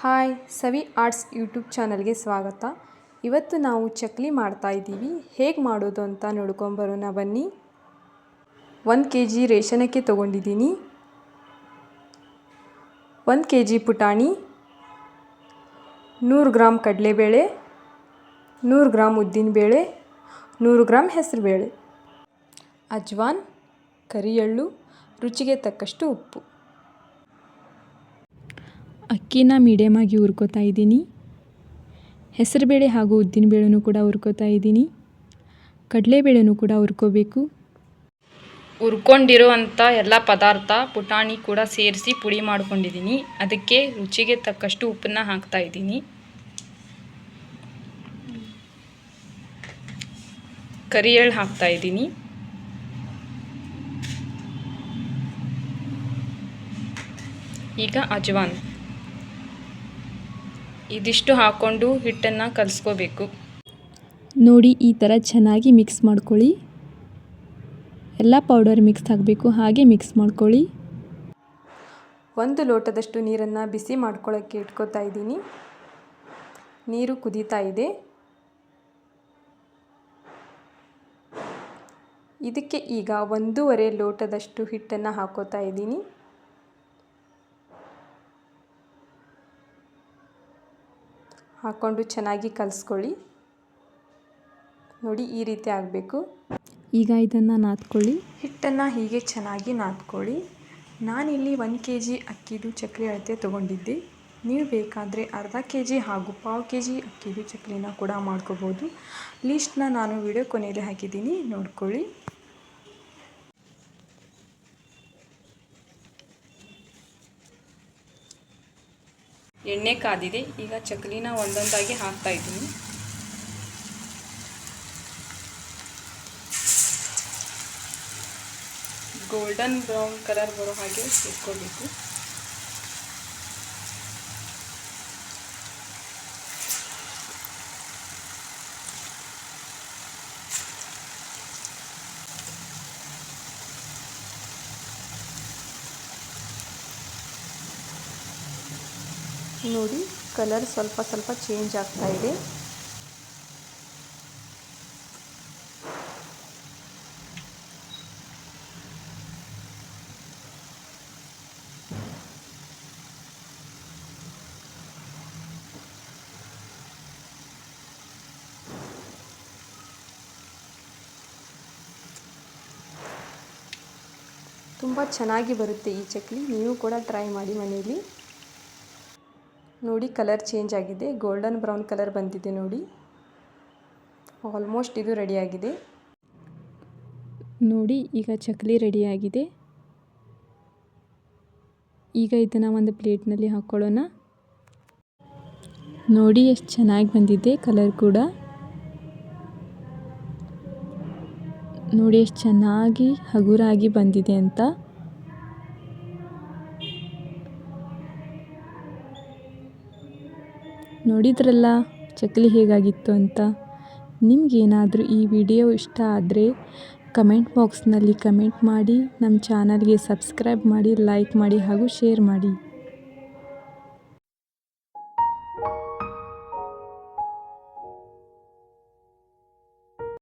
Hi, ಸವಿ arts YouTube ಚಾನಲ್ಗೆ ಸ್ವಾಗತ. ಇವತ್ತು ನಾವು ಚಕ್ಲಿ ಮಾಡ್ತಾ ಇದ್ದೀವಿ. ಹೇಗೆ ಮಾಡೋದು ಅಂತ ನೋಡ್ಕೊಂಬರೋಣ ಬನ್ನಿ. ಒಂದು ಕೆ ಜಿ ರೇಷನಕ್ಕೆ ತೊಗೊಂಡಿದ್ದೀನಿ. ಒಂದು ಕೆ ಜಿ ಪುಟಾಣಿ. ನೂರು ಗ್ರಾಮ್ ಕಡಲೆಬೇಳೆ. ನೂರು ಗ್ರಾಮ್ ಉದ್ದಿನಬೇಳೆ. ನೂರು ಗ್ರಾಮ್ ಹೆಸರುಬೇಳೆ. ಅಜ್ವಾನ್, ಕರಿಯಳ್ಳು, ರುಚಿಗೆ ತಕ್ಕಷ್ಟು ಉಪ್ಪು. ಅಕ್ಕಿನ ಮೀಡಿಯಮ್ ಆಗಿ ಹುರ್ಕೋತಾ ಇದ್ದೀನಿ. ಹೆಸರುಬೇಳೆ ಹಾಗೂ ಉದ್ದಿನಬೇಳೆನೂ ಕೂಡ ಹುರ್ಕೋತಾ ಇದ್ದೀನಿ. ಕಡಲೆಬೇಳೆನೂ ಕೂಡ ಹುರ್ಕೋಬೇಕು. ಹುರ್ಕೊಂಡಿರುವಂಥ ಎಲ್ಲ ಪದಾರ್ಥ ಪುಟಾಣಿ ಕೂಡ ಸೇರಿಸಿ ಪುಡಿ ಮಾಡ್ಕೊಂಡಿದ್ದೀನಿ. ಅದಕ್ಕೆ ರುಚಿಗೆ ತಕ್ಕಷ್ಟು ಉಪ್ಪನ್ನ ಹಾಕ್ತಾ ಇದ್ದೀನಿ. ಕರಿಯಳು ಹಾಕ್ತಾ ಇದ್ದೀನಿ. ಈಗ ಅಜ್ವಾನ್. ಇದಿಷ್ಟು ಹಾಕ್ಕೊಂಡು ಹಿಟ್ಟನ್ನು ಕಲಿಸ್ಕೋಬೇಕು. ನೋಡಿ ಈ ಥರ ಚೆನ್ನಾಗಿ ಮಿಕ್ಸ್ ಮಾಡ್ಕೊಳ್ಳಿ. ಎಲ್ಲ ಪೌಡರ್ ಮಿಕ್ಸ್ ಆಗಬೇಕು ಹಾಗೆ ಮಿಕ್ಸ್ ಮಾಡ್ಕೊಳ್ಳಿ. ಒಂದು ಲೋಟದಷ್ಟು ನೀರನ್ನು ಬಿಸಿ ಮಾಡ್ಕೊಳ್ಳೋಕ್ಕೆ ಇಟ್ಕೋತಾ ಇದ್ದೀನಿ. ನೀರು ಕುದೀತಾ ಇದೆ. ಇದಕ್ಕೆ ಈಗ ಒಂದೂವರೆ ಲೋಟದಷ್ಟು ಹಿಟ್ಟನ್ನು ಹಾಕೋತಾ ಇದ್ದೀನಿ. ಹಾಕ್ಕೊಂಡು ಚೆನ್ನಾಗಿ ಕಲಿಸ್ಕೊಳ್ಳಿ. ನೋಡಿ, ಈ ರೀತಿ ಆಗಬೇಕು. ಈಗ ಇದನ್ನು ನಾದ್ಕೊಳ್ಳಿ. ಹಿಟ್ಟನ್ನು ಹೀಗೆ ಚೆನ್ನಾಗಿ ನಾದ್ಕೊಳ್ಳಿ. ನಾನಿಲ್ಲಿ ಒಂದು ಕೆ ಜಿ ಅಕ್ಕಿದು ಚಕ್ಲಿ ಅಳತೆ ತೊಗೊಂಡಿದ್ದೆ. ನೀವು ಬೇಕಾದರೆ ಅರ್ಧ ಕೆ ಜಿ ಹಾಗೂ ಪಾವು ಕೆ ಜಿ ಅಕ್ಕಿದು ಚಕ್ಲಿನ ಕೂಡ ಮಾಡ್ಕೋಬೋದು. ಲೀಸ್ಟ್ನ ನಾನು ವಿಡಿಯೋ ಕೊನೆಯಲ್ಲಿ ಹಾಕಿದ್ದೀನಿ. ನೋಡ್ಕೊಳ್ಳಿ. ಎಣ್ಣೆ ಕಾದಿದೆ. ಈಗ ಚಕ್ಲಿನ ಒಂದೊಂದಾಗಿ ಹಾಕ್ತಾ ಇದ್ದೀನಿ. ಗೋಲ್ಡನ್ ಬ್ರೌನ್ ಕಲರ್ ಬರೋ ಹಾಗೆ ಇಟ್ಕೋಬೇಕು. ನೋಡಿ ಕಲರ್ ಸ್ವಲ್ಪ ಸ್ವಲ್ಪ ಚೇಂಜ್ ಆಗ್ತಾ ಇದೆ. ತುಂಬ ಚೆನ್ನಾಗಿ ಬರುತ್ತೆ ಈ ಚಕ್ಲಿ. ನೀವು ಕೂಡ ಟ್ರೈ ಮಾಡಿ ಮನೆಯಲ್ಲಿ. ನೋಡಿ ಕಲರ್ ಚೇಂಜ್ ಆಗಿದೆ. ಗೋಲ್ಡನ್ ಬ್ರೌನ್ ಕಲರ್ ಬಂದಿದೆ ನೋಡಿ. ಆಲ್ಮೋಸ್ಟ್ ಇದು ರೆಡಿಯಾಗಿದೆ ನೋಡಿ, ಈಗ ಚಕ್ಲಿ ರೆಡಿಯಾಗಿದೆ ಈಗ ಇದನ್ನು ಒಂದು ಪ್ಲೇಟ್ನಲ್ಲಿ ಹಾಕ್ಕೊಳ್ಳೋಣ ನೋಡಿ, ಎಷ್ಟು ಚೆನ್ನಾಗಿ ಬಂದಿದೆ ಕಲರ್ ಕೂಡ. ನೋಡಿ, ಎಷ್ಟು ಚೆನ್ನಾಗಿ ಹಗುರಾಗಿ ಬಂದಿದೆ ಅಂತ. ನೋಡಿದ್ರಲ್ಲ, ಚಕ್ಲಿ ಹೇಗಾಗಿತ್ತು ಅಂತ? ನಿಮಗೇನಾದರೂ ಈ ವಿಡಿಯೋ ಇಷ್ಟ ಆದರೆ ಕಮೆಂಟ್ ಬಾಕ್ಸ್ನಲ್ಲಿ ಕಮೆಂಟ್ ಮಾಡಿ ನಮ್ಮ ಚಾನಲ್ಗೆ ಸಬ್ಸ್ಕ್ರೈಬ್ ಮಾಡಿ, ಲೈಕ್ ಮಾಡಿ ಹಾಗೂ ಶೇರ್ ಮಾಡಿ.